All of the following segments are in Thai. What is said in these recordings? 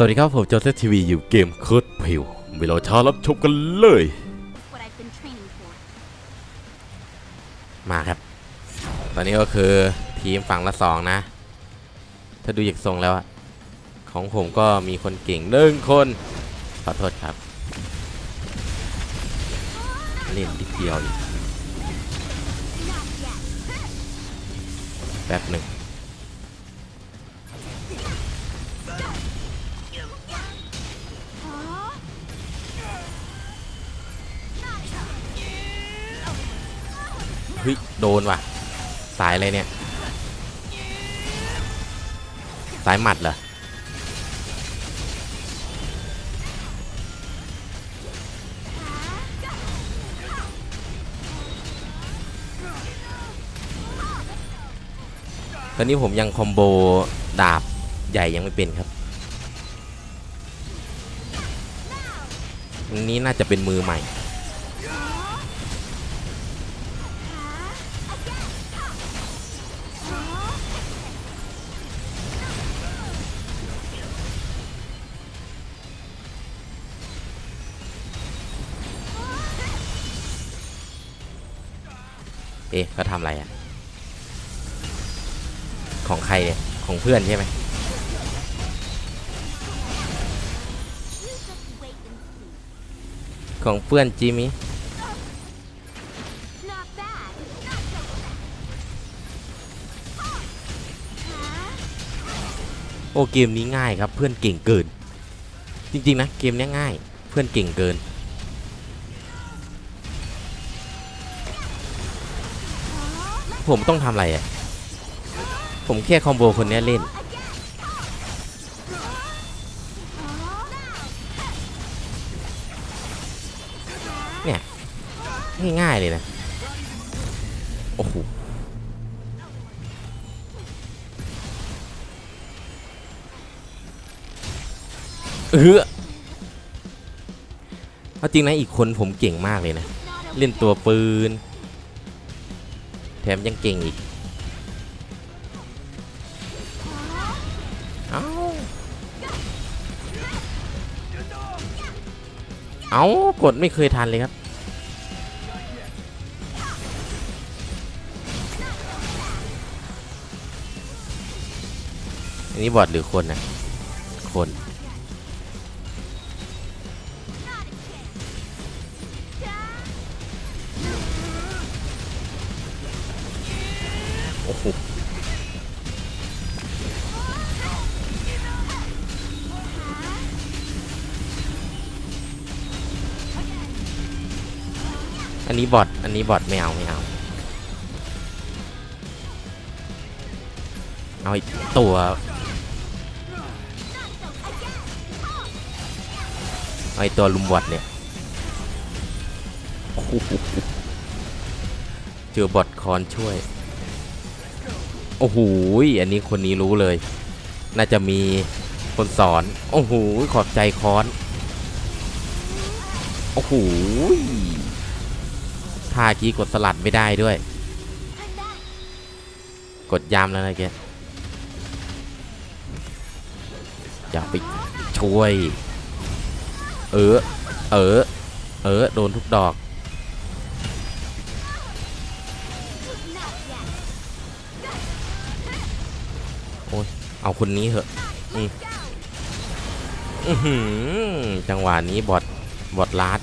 สวัสดีครับผมโจเซฟทีวีอยู่เกมโคดพิวเวลาช้ารับชมกันเลย มาครับ ตอนนี้ก็คือทีมฝั่งละสองนะ ถ้าดูจากทรงแล้วอะของผมก็มีคนเก่งหนึ่งคน ขอโทษครับ เล่นทีเดียวอีกแป๊บหนึ่ง ฮ้ยโดนว่ะ สายอะไรเนี่ย สายหมัดเหรอ ตอนนี้ผมยังคอมโบดาบใหญ่ยังไม่เป็นครับนี้น่าจะเป็นมือใหม่ เอ๊ะเขาทำอะไรอะ ของใครเนี่ย ของเพื่อนใช่ไหมของเพื่อนจิมี่โอ้เกมนี้ง่ายครับเพื่อนเก่งเกิน จริงๆนะเกมนี้ง่าย เพื่อนเก่งเกิน ผมต้องทำอะไรอะ ผมแค่คอมโบคนนี้เล่น เนี่ย ง่ายๆเลยนะ โอ้โหเออเอาจริงนะอีกคนผมเก่งมากเลยนะ เล่นตัวปืน แถมยังเก่งอีก เอาเอากดไม่เคยทันเลยครับ อันนี้บอดหรือคนนะคน อันนี้บอทอันนี้บอทไม่เอาไม่เอาเอาอีกตัวเอาอีกตัวลุมบอทเนี่ยเจอบอทคอนช่วย โอ้โหอันนี้คนนี้รู้เลย น่าจะมีคนสอน โอ้โหขอบใจคอนโอ้โหท่ากี้กดสลัดไม่ได้ด้วย กดยามแล้วนะแกอย่าไปช่วย เออ เออ เออ โดนทุกดอก เอาคนนี้เหอะอืมจังหวะนี้บอดบอดลาด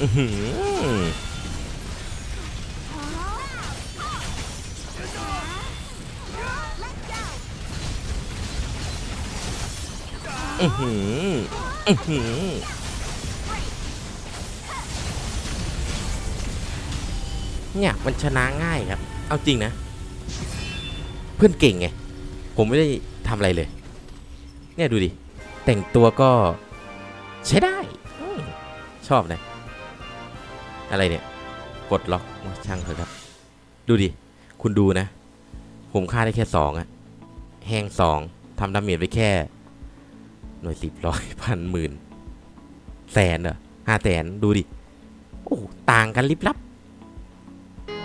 อื้อหือ อือหือ เนี่ยมันชนะง่ายครับ เอาจริงนะ เพื่อนเก่งไง ผมไม่ได้ทำอะไรเลย เนี่ยดูดิ แต่งตัวก็ใช้ได้อมชอบนะอะไรเนี่ยกดล็อกช่างเถอะครับ ดูดิ คุณดูนะ ผมฆ่าได้แค่สองอะแห้งสองทำดาเมจไปแค่ หน่วยสิบร้อยพันหมื่นแสนเหรอห้าแสนดูดิ โอ้ต่างกันลิบลับ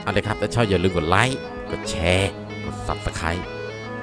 เอาเลยครับ ถ้าชอบอย่าลืมกดไลค์ กดแชร์ กด subscribe